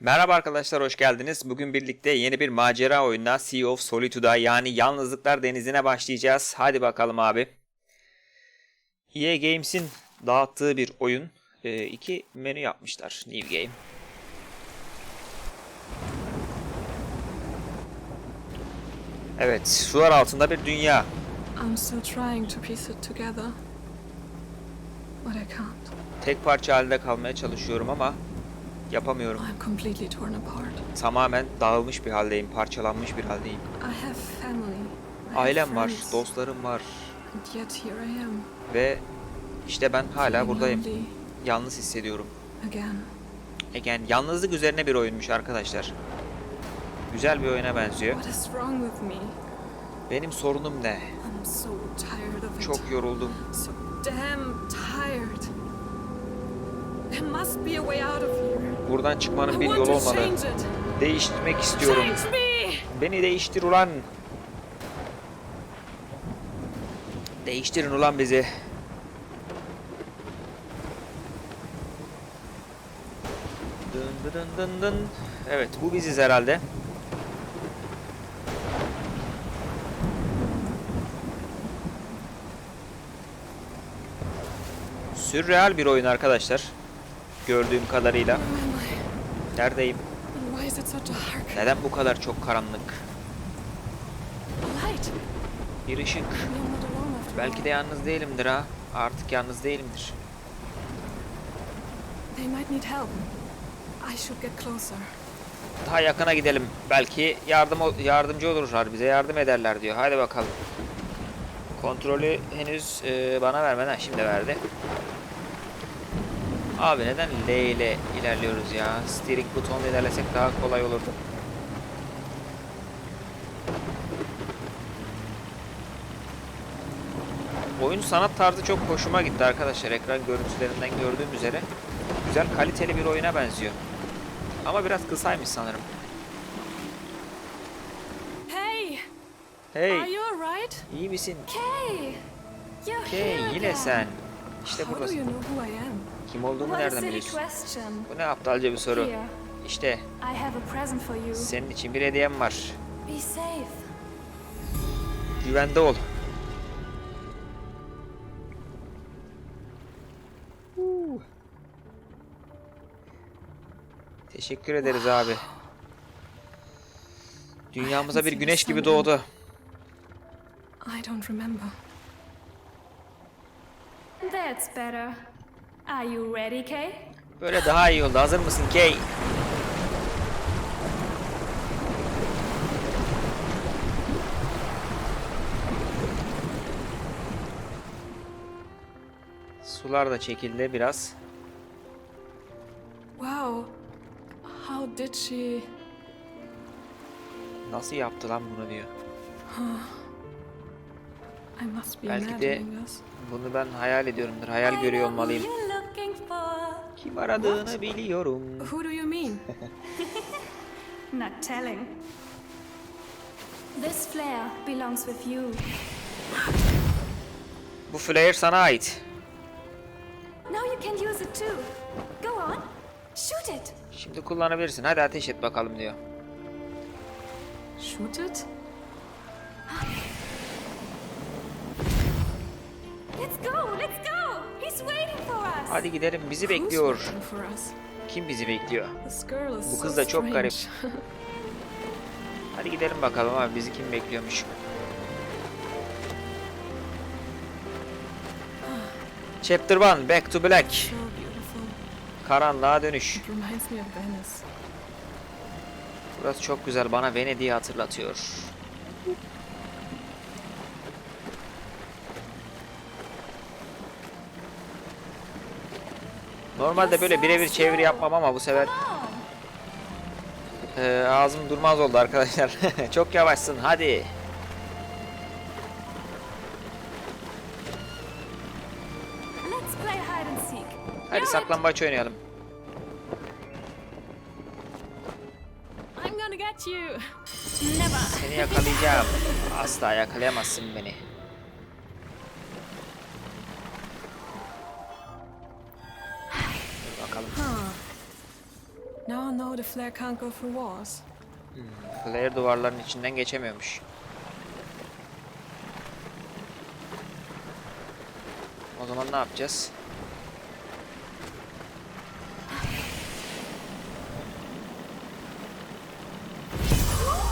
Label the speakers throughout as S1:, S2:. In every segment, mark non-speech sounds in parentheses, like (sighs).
S1: Merhaba arkadaşlar hoş geldiniz. Bugün birlikte yeni bir macera oyununa Sea of Solitude'a yani Yalnızlıklar Denizi'ne başlayacağız. Hadi bakalım abi. EA Games'in dağıttığı bir oyun. Ee, iki menü yapmışlar. New Game. Evet, sular altında bir dünya.
S2: I'm still trying to piece it together. But I can't.
S1: Tek parça halinde kalmaya çalışıyorum ama yapamıyorum.
S2: I'm completely torn apart.
S1: Tamamen dağılmış bir haldeyim, parçalanmış bir haldeyim.
S2: I have family. I have
S1: Ailem var,
S2: friends,
S1: dostlarım var
S2: And yet here I am.
S1: ve işte ben hala buradayım.
S2: lonely
S1: Yalnız hissediyorum.
S2: Again.
S1: Again, yalnızlık üzerine bir oyunmuş arkadaşlar. Güzel bir oyuna benziyor.
S2: What is wrong with me?
S1: Benim sorunum ne?
S2: I'm so tired of it.
S1: Çok yoruldum.
S2: So damn tired. There must be a way out of here.
S1: Buradan çıkmanın bir yolu olmalı. Değiştirmek istiyorum. Beni değiştir ulan. Değiştirin ulan bizi. Dın dın dın dın. Evet bu biziz herhalde. Sürreal bir oyun arkadaşlar. Gördüğüm kadarıyla. Neredeyim? Neden bu kadar çok karanlık? Bir ışık. Belki de yalnız değilimdir ha. Artık yalnız değilimdir. Daha yakına gidelim. Belki yardım yardımcı olurlar bize yardım ederler diyor. Hadi bakalım. Kontrolü henüz e, bana vermeden şimdi verdi. Abi neden L ile ilerliyoruz ya? Steering butonla ilerlesek daha kolay olurdu. Oyun sanat tarzı çok hoşuma gitti arkadaşlar. Ekran görüntülerinden gördüğüm üzere güzel kaliteli bir oyuna benziyor. Ama biraz kısaymış sanırım.
S2: Hey!
S1: Hey,
S2: Are you alright?
S1: iyi misin?
S3: Kay! Here
S1: yine sen. İşte buradasın. Kim olduğumu nereden biliyorsun? Bu ne aptalca bir soru. İşte senin için bir hediyem var. Güvende ol. Teşekkür ederiz abi. Dünyamıza bir güneş gibi doğdu.
S2: I don't remember.
S3: That's better. Are you ready, Kay?
S1: Böyle daha iyi oldu. Hazır mısın Kay? Sular da çekildi biraz.
S2: Wow. How did she...
S1: Nasıl yaptı lan bunu diyor. (sighs)
S2: I must be
S1: Belki de
S2: imagining this.
S1: bunu ben hayal ediyorumdur. Hayal görüyor olmalıyım. Kim aradığını biliyorum.
S2: Who do you mean? (laughs)
S3: Not telling. This flare belongs with you.
S1: Bu flare sana ait.
S3: Now you can use it too. Go on. Shoot it.
S1: Şimdi kullanabilirsin. Hadi ateş et bakalım diyor.
S2: Shoot it? (gasps)
S3: Let's go. Let's go.
S1: Hadi gidelim. Bizi bekliyor. Kim bizi bekliyor? Bu kız da çok garip. (laughs) Hadi gidelim bakalım abi bizi kim bekliyormuş. Chapter 1 Back to Black. Karanlığa dönüş. Burası çok güzel. Bana Venedik'i hatırlatıyor. Normalde böyle birebir çeviri yapmam ama bu sefer e, ağzım durmaz oldu arkadaşlar. (laughs) çok yavaşsın. Hadi. Hadi saklambaç oynayalım. Seni yakalayacağım. Asla yakalayamazsın beni.
S2: Know the flare can't go through walls.
S1: Flare duvarların içinden geçemiyormuş. O zaman ne yapacağız?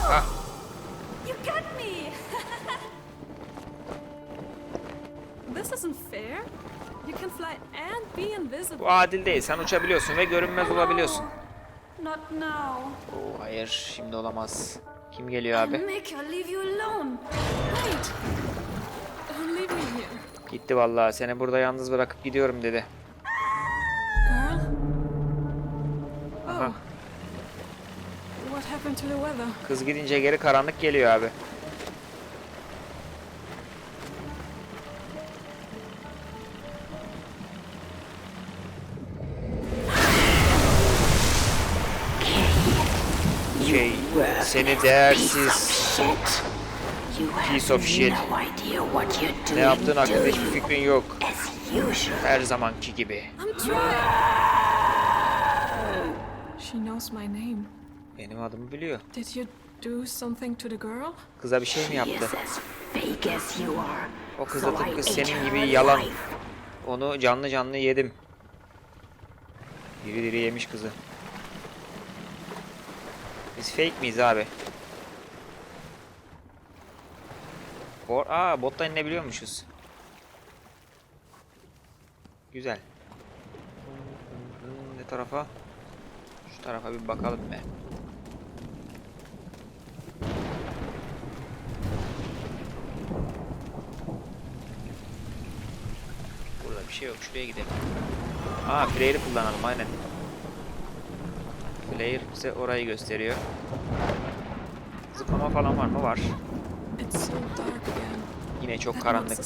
S1: Ah,
S3: You got me!
S2: This isn't fair. You can fly and be invisible.
S1: bu adil değil. Sen uçabiliyorsun ve görünmez olabiliyorsun.
S3: No, Not now.
S1: Oo, hayır, şimdi olamaz. Kim geliyor abi? Gitti vallahi. Seni burada yalnız bırakıp gidiyorum dedi. Aha.
S2: Oh.
S1: Kız gidince geri karanlık geliyor abi. Seni değersiz Piece of shit.
S4: no idea what you're doing.
S1: ne yaptığın hakkında hiçbir fikrin yok.
S4: As usual.
S1: Her zamanki gibi.
S2: I'm trying. She knows my name.
S1: Benim adımı biliyor.
S2: Did you do something to the girl?
S1: Kıza bir şey mi
S4: She
S1: yaptı?
S4: is as fake as you are.
S1: O kız da tıpkı senin gibi yalan. Onu canlı canlı yedim. Diri diri yemiş kızı. Biz fake miyiz abi? Or Aa bottan inebiliyormuşuz. Güzel. Ne tarafa? Şu tarafa bir bakalım be. Burada bir şey yok. Şuraya gidelim. Aa player'ı kullanalım aynen. Player bize orayı gösteriyor. Zıplama falan var mı? Var. Yine çok karanlık.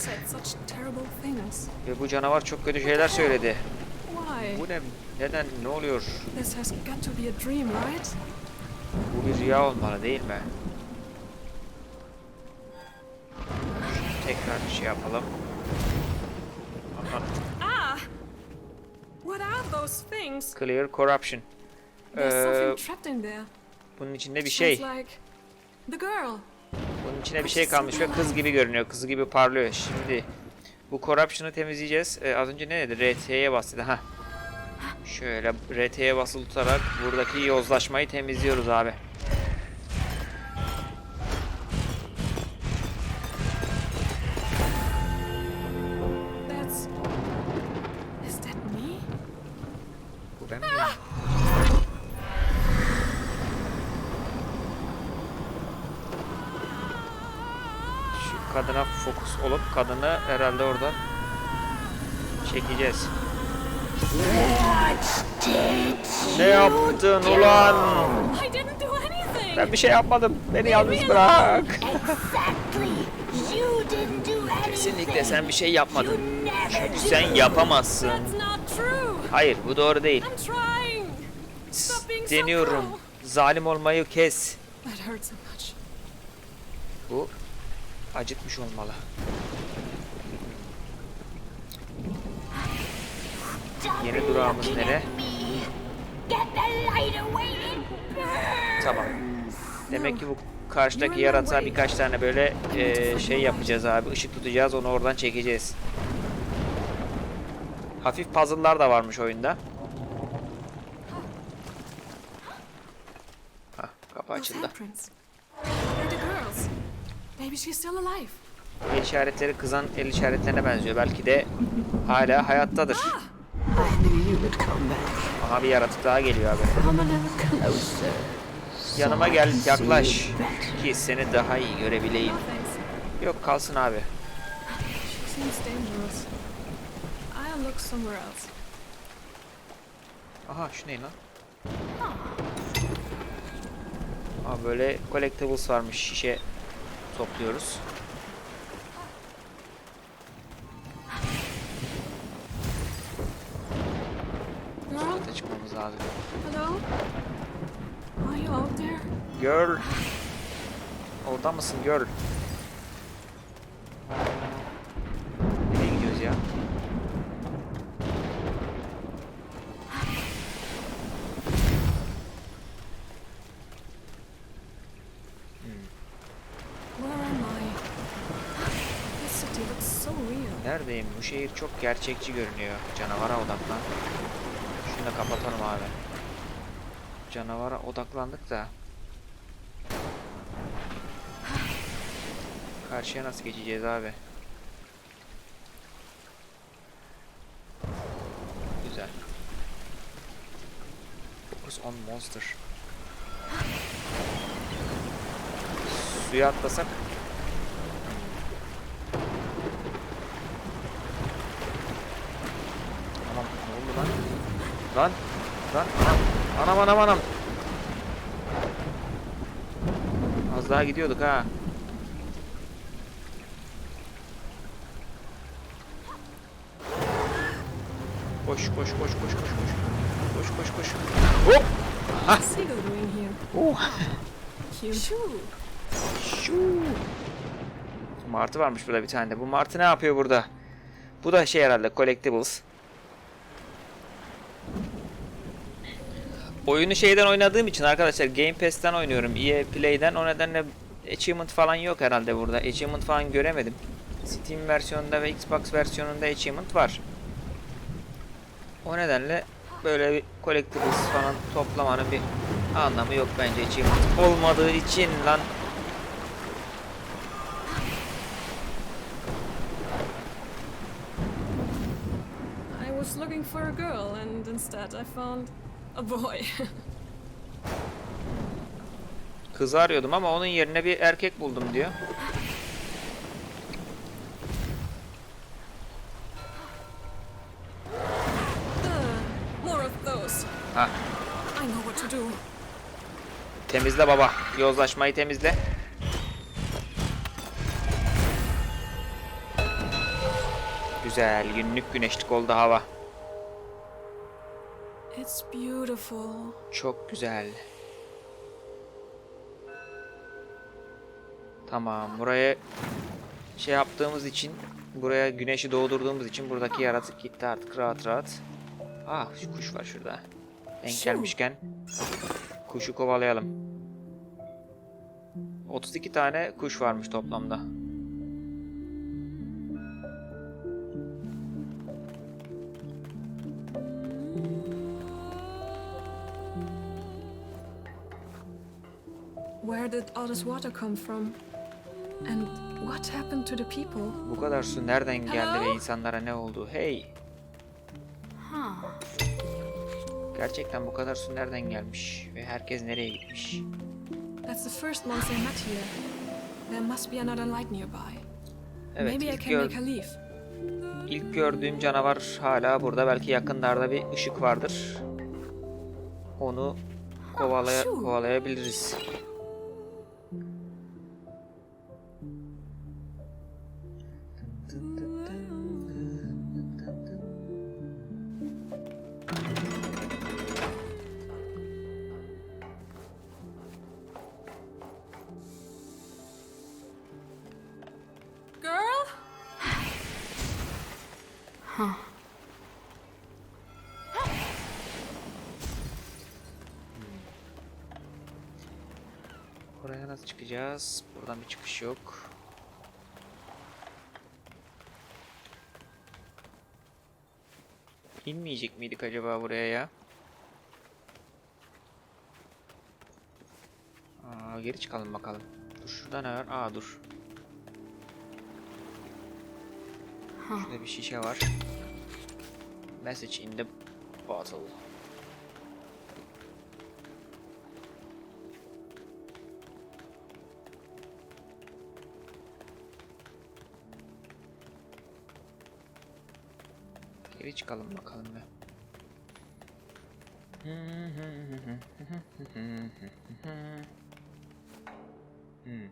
S1: Ve bu canavar çok kötü şeyler söyledi. Bu ne? Neden? Ne oluyor? Bu bir rüya olmalı değil mi? Tekrar bir şey yapalım. Aha.
S2: Ah!
S1: Clear corruption. Ee, bunun içinde bir şey. Bunun içine bir şey kalmış ve kız gibi görünüyor. Kız gibi parlıyor. Şimdi bu corruption'ı temizleyeceğiz. Ee, az önce ne dedi? RT'ye bastı. Ha. Şöyle RT'ye basılı tutarak buradaki yozlaşmayı temizliyoruz abi. Herhalde oradan çekeceğiz. Ne yaptın ulan? Ben bir şey yapmadım. Beni yalnız bırak. Kesinlikle sen bir şey yapmadın. Çünkü sen yapamazsın. Hayır bu doğru değil. Deniyorum. Zalim olmayı kes. Bu acıtmış olmalı. Yeni durağımız nere? Tamam. Demek ki bu karşıdaki yaratığa birkaç tane böyle eee, şey yapacağız abi. Işık tutacağız onu oradan çekeceğiz. Hafif puzzle'lar da varmış oyunda. Hah, kapı açıldı. El işaretleri kızan el işaretlerine benziyor. Belki de hala hayattadır.
S4: I knew you would come back.
S1: Aha bir yaratık daha geliyor abi.
S4: Come a little closer.
S1: Yanıma gel yaklaş ki seni daha iyi görebileyim. Yok kalsın abi.
S2: She seems dangerous. I'll look somewhere else.
S1: Aha şu ne lan? Aa böyle collectibles varmış şişe topluyoruz.
S2: Girl.
S1: Orada mısın girl? Nereye gidiyoruz ya? Neredeyim? Bu şehir çok gerçekçi görünüyor. Canavara odaklan. Şunu da kapatalım abi. Canavara odaklandık da Karşıya nasıl geçeceğiz abi? Güzel. Focus on monster. Suya atlasak. Lan? Lan! Anam anam anam! Az daha gidiyorduk ha. Koş koş koş koş koş koş. Koş koş koş. Hop!
S2: Here?
S1: Oh! Şu. Martı varmış burada bir tane de. Bu martı ne yapıyor burada? Bu da şey herhalde collectibles. Oyunu şeyden oynadığım için arkadaşlar Game Pass'ten oynuyorum. EA Play'den o nedenle achievement falan yok herhalde burada. Achievement falan göremedim. Steam versiyonunda ve Xbox versiyonunda achievement var. O nedenle böyle bir collectibles falan toplamanın bir anlamı yok bence achievement olmadığı için lan.
S2: I was looking for a girl, and instead I found a boy.
S1: Kızı arıyordum ama onun yerine bir erkek buldum diyor. Ha, temizle baba. Yozlaşmayı temizle. Güzel, günlük güneşlik oldu hava.
S2: It's beautiful.
S1: Çok güzel. Tamam, buraya şey yaptığımız için, buraya güneşi doğdurduğumuz için buradaki yaratık gitti artık rahat rahat. Ah, şu kuş var şurada. Denk gelmişken kuşu kovalayalım. 32 tane kuş varmış toplamda.
S2: Where did all this water come from? And what happened to the people?
S1: Bu kadar su nereden geldi ve insanlara ne oldu? Hey! Gerçekten bu kadar su nereden gelmiş ve herkes nereye gitmiş?
S2: That's the first monster I met here. There must be another light nearby.
S1: Evet,
S2: Maybe
S1: ilk, gör- ilk gördüğüm canavar hala burada. Belki yakınlarda bir ışık vardır. Onu kovalaya kovalayabiliriz. Nasıl çıkacağız? Buradan bir çıkış yok. İnmeyecek miydik acaba buraya ya? Aa, geri çıkalım bakalım. Dur şurada ne var? Aa dur. Şurada bir şişe var. Message in the bottle. Çıkalım bakalım be. Hmm.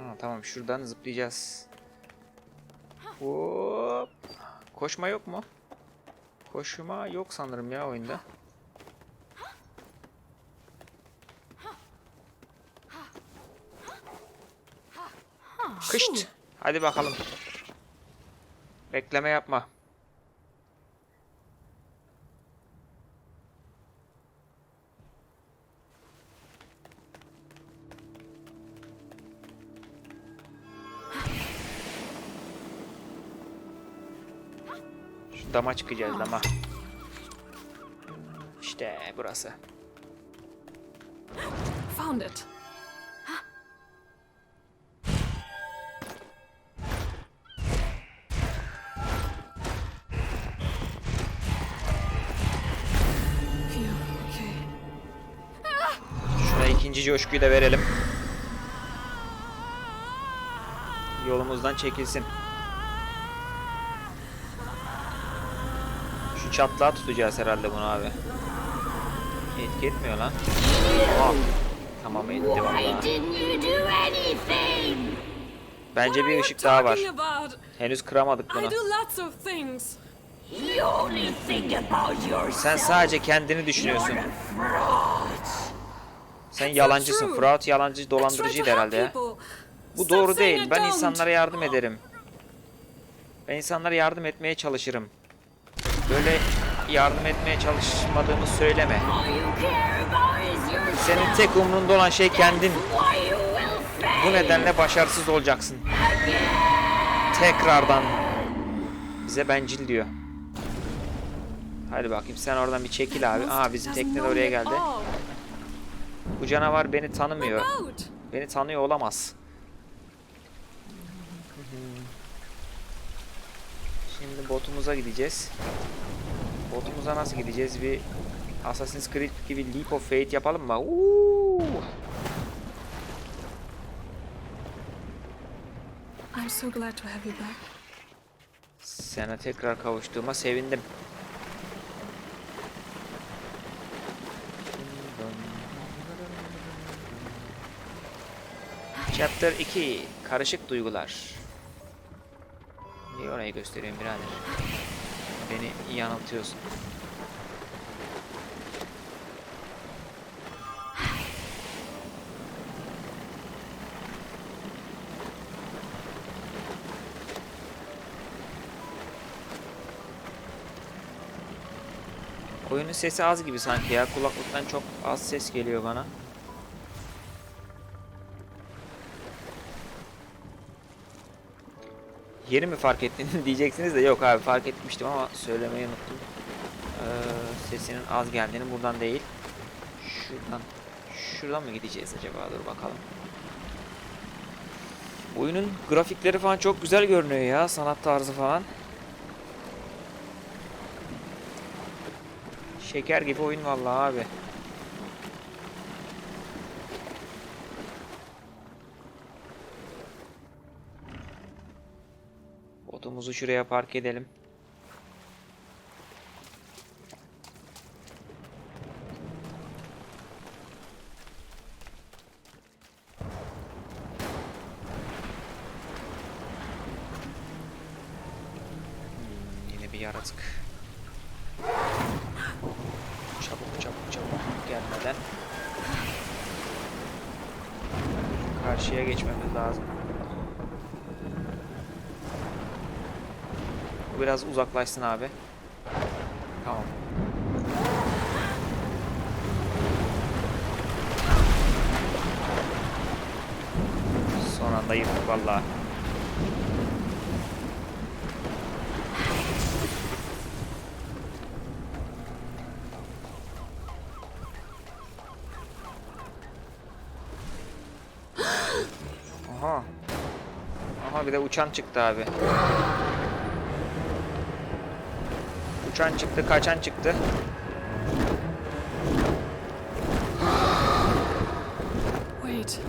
S1: Aa, tamam şuradan zıplayacağız. Hop. Koşma yok mu? Koşma yok sanırım ya oyunda. Kışt. Hadi bakalım. Bekleme yapma. Şu dama çıkacağız dama. İşte burası.
S2: Found it.
S1: İkinci coşkuyu da verelim. Yolumuzdan çekilsin. Şu çatlağı tutacağız herhalde bunu abi. Etki etmiyor lan. Tamam. Tamam etti
S4: anything?
S1: Bence bir ışık daha var. Henüz kıramadık bunu. Sen sadece kendini düşünüyorsun. Sen yalancısın. Fırat yalancı dolandırıcıydı herhalde ya. Bu doğru değil. Ben insanlara yardım ederim. Ben insanlara yardım etmeye çalışırım. Böyle yardım etmeye çalışmadığımı söyleme. Senin tek umrunda olan şey kendin. Bu nedenle başarısız olacaksın. Tekrardan. Bize bencil diyor. Hadi bakayım sen oradan bir çekil abi. Aha bizim tekne de oraya geldi. Bu canavar beni tanımıyor. Beni tanıyor olamaz. Şimdi botumuza gideceğiz. Botumuza nasıl gideceğiz? Bir Assassin's Creed gibi Leap of Faith yapalım mı? Uuu.
S2: I'm so glad to have you back.
S1: Sana tekrar kavuştuğuma sevindim. Chapter 2 Karışık duygular. Niye orayı gösteriyorum birader? Beni yanıltıyorsun. Oyunun sesi az gibi sanki ya. Kulaklıktan çok az ses geliyor bana. Yeni mi fark ettin (laughs) diyeceksiniz de yok abi fark etmiştim ama söylemeyi unuttum. Ee, sesinin az geldiğini buradan değil. Şuradan. Şuradan mı gideceğiz acaba? Dur bakalım. Oyunun grafikleri falan çok güzel görünüyor ya. Sanat tarzı falan. Şeker gibi oyun vallahi abi. Botumuzu şuraya park edelim. Hmm, yine bir yaratık. Çabuk çabuk çabuk gelmeden karşıya geçmemiz lazım. Bu biraz uzaklaşsın abi. Tamam. Son anda yırttık vallahi. Aha. Aha bir de uçan çıktı abi. Uçan çıktı, kaçan çıktı.
S2: Wait.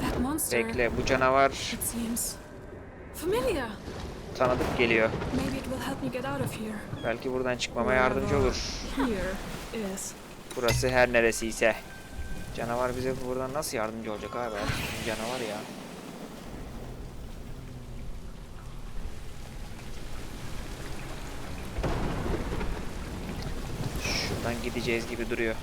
S2: That monster.
S1: Bekle, bu canavar
S2: familiar.
S1: tanıdık geliyor.
S2: Maybe it will help me get out of here.
S1: Belki buradan çıkmama yardımcı olur.
S2: Here is.
S1: Burası her neresiyse. Canavar bize buradan nasıl yardımcı olacak abi? Canavar ya. gideceğiz gibi duruyor.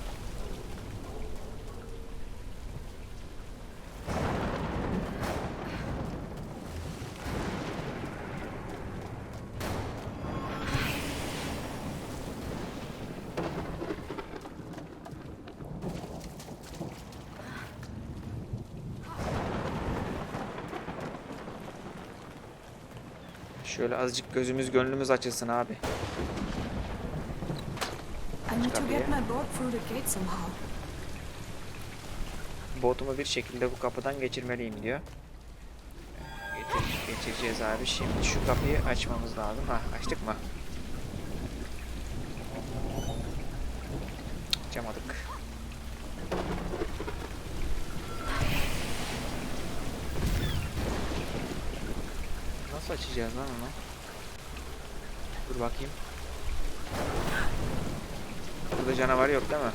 S1: Şöyle azıcık gözümüz gönlümüz açılsın abi.
S2: Need to get my boat through the gate somehow.
S1: Botumu bir şekilde bu kapıdan geçirmeliyim diyor. Getir, geçireceğiz abi. Şimdi şu kapıyı açmamız lazım. Ha açtık mı? Açamadık. Nasıl açacağız lan onu? Dur bakayım. Burada canavar yok değil mi?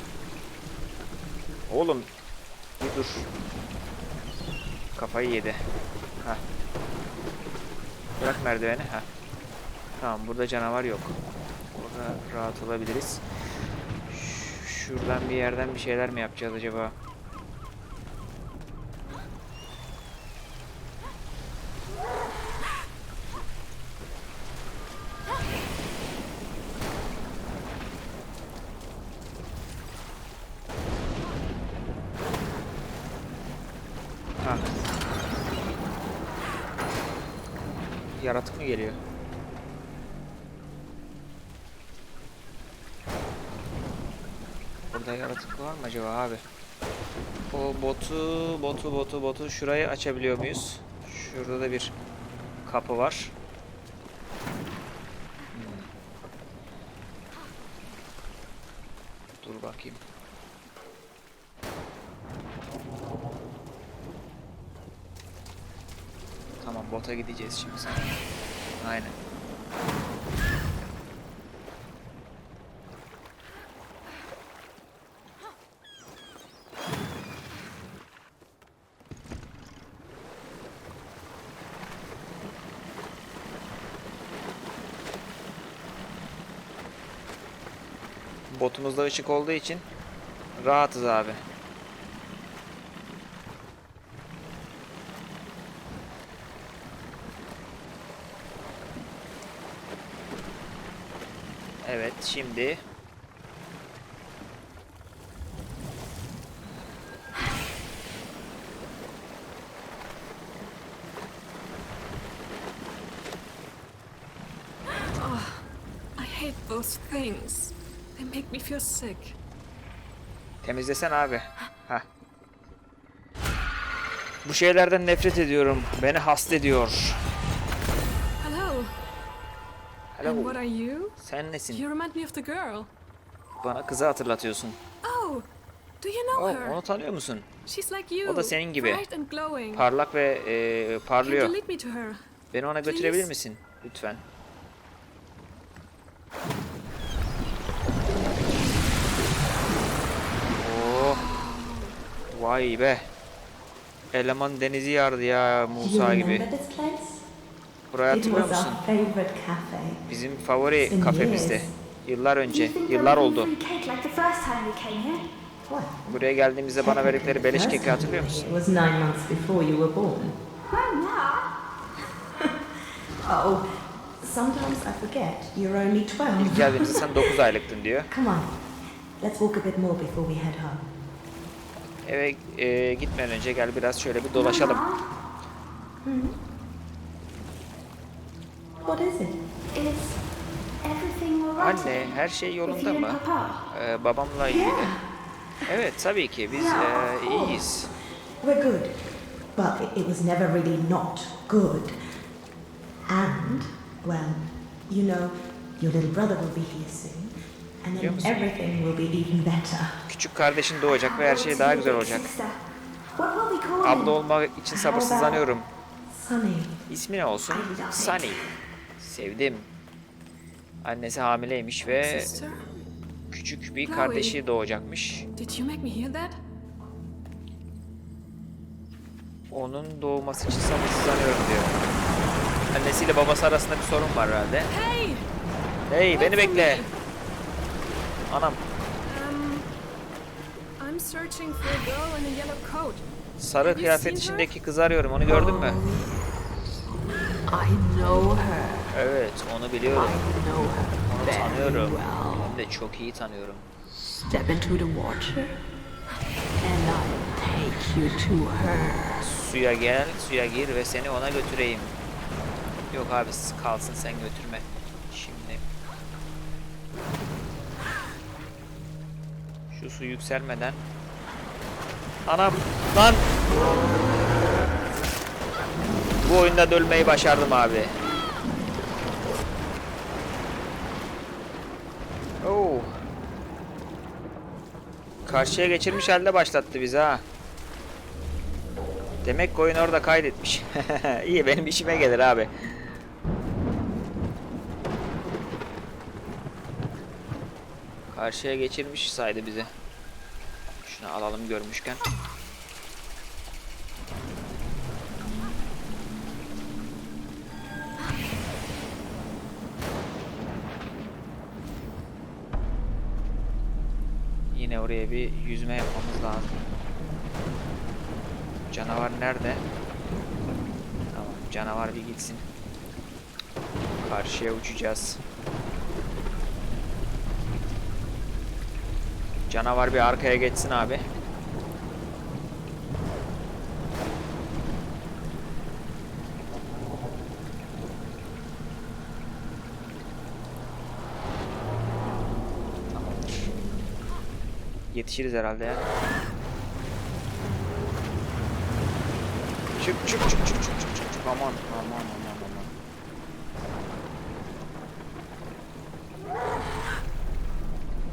S1: Oğlum bir dur. Kafayı yedi. Ha. Bırak merdiveni. Ha. Tamam burada canavar yok. Burada rahat olabiliriz. Şuradan bir yerden bir şeyler mi yapacağız acaba? Ha. Yaratık mı geliyor? Burada yaratık var mı acaba abi? O botu, botu, botu, botu şurayı açabiliyor muyuz? Şurada da bir kapı var. Hmm. Dur bakayım. Bota gideceğiz şimdi. Aynen. Botumuzda ışık olduğu için rahatız abi. Evet şimdi
S2: I hate those things. They make me feel sick.
S1: temizlesen abi. Heh. Bu şeylerden nefret ediyorum. Beni hasta ediyor.
S2: Hello. And what are you?
S1: Sen nesin?
S2: You remind me of the girl.
S1: Bana kızı hatırlatıyorsun.
S2: Oh, do you know
S1: Oh,
S2: her?
S1: onu tanıyor musun?
S2: She's like you.
S1: O da senin gibi.
S2: Bright and glowing.
S1: Parlak ve e,
S2: Can you
S1: parlıyor.
S2: lead me to her?
S1: Beni ona götürebilir misin? Lütfen. Oh. Vay be. Eleman denizi yardı ya Musa gibi.
S5: It
S1: hatırlıyor musun?
S5: our favorite cafe.
S1: Bizim favori kafemizdi. Yıllar önce. Yıllar oldu. Buraya geldiğimizde bana verdikleri beleş keki hatırlıyor musun? (laughs)
S3: Oh,
S5: sometimes I forget you're only 12.
S1: İlk geldiğimizde sen 9 (laughs) aylıktın diyor.
S5: Come on, let's walk a bit more before we head home.
S1: Eve e, gitmeden önce gel biraz şöyle bir dolaşalım.
S5: What is it?
S3: Is everything all right?
S1: Anne her şey yolunda mı? Ee, babamla ilgili. Evet tabii ki biz
S3: Yeah,
S1: e, iyiyiz.
S5: We're good. But it- was never really not good. And, well, you know, your little brother will be here soon. And then everything will be even better.
S1: Küçük kardeşin doğacak ve her şey daha güzel olacak. Abla olmak için sabırsızlanıyorum.
S5: Sunny.
S1: İsmi ne olsun? Sunny. Sevdim. Annesi hamileymiş ve küçük bir kardeşi doğacakmış. Onun doğması için sabırsızlanıyorum diyor. Annesiyle babası arasında bir sorun var herhalde.
S2: Hey!
S1: Hey beni bekle. Anam
S2: Um,
S1: sarı kıyafet içindeki kızı arıyorum. Onu gördün mü?
S6: I know her.
S1: Evet onu biliyorum. Onu tanıyorum. Hem de çok iyi tanıyorum.
S6: Step into the water, and I'll take you to her.
S1: Suya gel, suya gir ve seni ona götüreyim. Yok abi kalsın sen götürme. Şimdi. Şu su yükselmeden. Anam lan. Bu oyunda dölmeyi başardım abi. Oo. Karşıya geçirmiş halde başlattı bizi ha. Demek ki oyun orada kaydetmiş. (laughs) İyi benim işime gelir abi. Karşıya geçirmiş saydı bizi. Şunu alalım görmüşken. Yine oraya bir yüzme yapmamız lazım. Canavar nerede? Tamam canavar bir gitsin. Karşıya uçacağız. Canavar bir arkaya geçsin abi. Yetişiriz herhalde ya. Çık çık çık çık çık çık çık çık aman aman aman aman.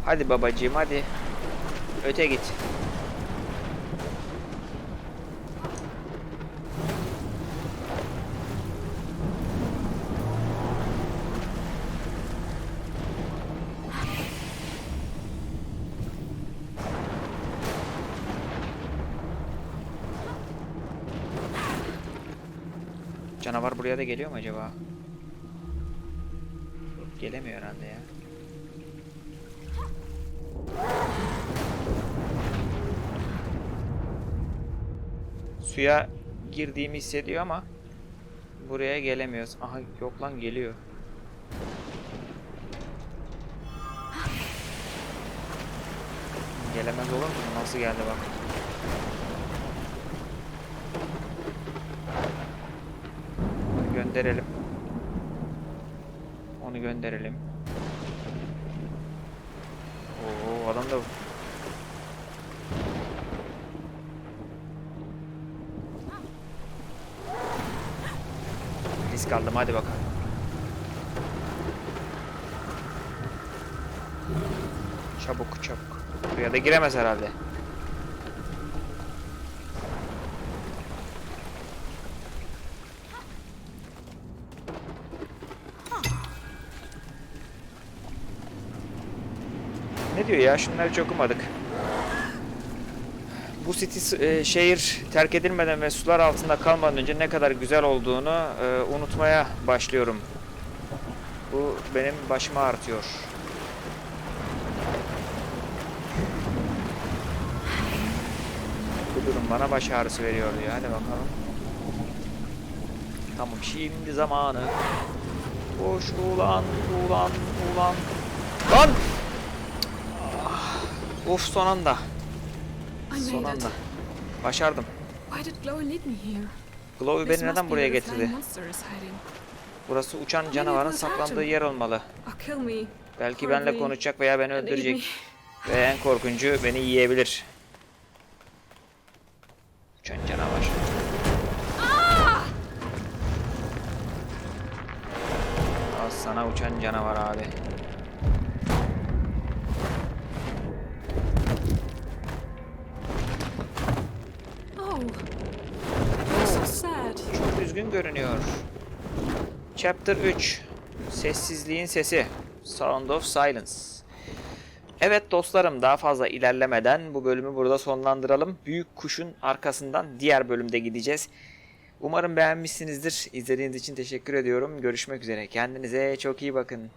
S1: Hadi babacığım hadi. Öte git. Canavar buraya da geliyor mu acaba? Gelemiyor herhalde ya. Suya girdiğimi hissediyor ama buraya gelemiyoruz. Aha yok lan geliyor. Gelemez olur mu? Nasıl geldi bak. Onu gönderelim. Onu gönderelim. Oo adam da risk aldım hadi bakalım. Çabuk çabuk. Buraya da giremez herhalde. Ne diyor ya? Şunları hiç okumadık. Bu city e, şehir terk edilmeden ve sular altında kalmadan önce ne kadar güzel olduğunu e, unutmaya başlıyorum. Bu benim başıma artıyor. Bu durum bana baş ağrısı veriyor diyor. Hadi bakalım. Tamam şimdi zamanı. Koş ulan ulan ulan. Lan! Ah, Uf son anda. Son anda. Başardım.
S2: Why did Chloe lead me here?
S1: Chloe
S2: This
S1: beni neden buraya getirdi? Burası uçan canavarın saklandığı yer olmalı.
S2: Me.
S1: Belki
S2: me.
S1: konuşacak veya beni öldürecek. Ve en korkuncu beni yiyebilir. Uçan canavar. Al sana uçan canavar abi. Çok üzgün görünüyor. Chapter 3 Sessizliğin Sesi Sound of Silence Evet dostlarım daha fazla ilerlemeden bu bölümü burada sonlandıralım. Büyük kuşun arkasından diğer bölümde gideceğiz. Umarım beğenmişsinizdir. İzlediğiniz için teşekkür ediyorum. Görüşmek üzere. Kendinize çok iyi bakın.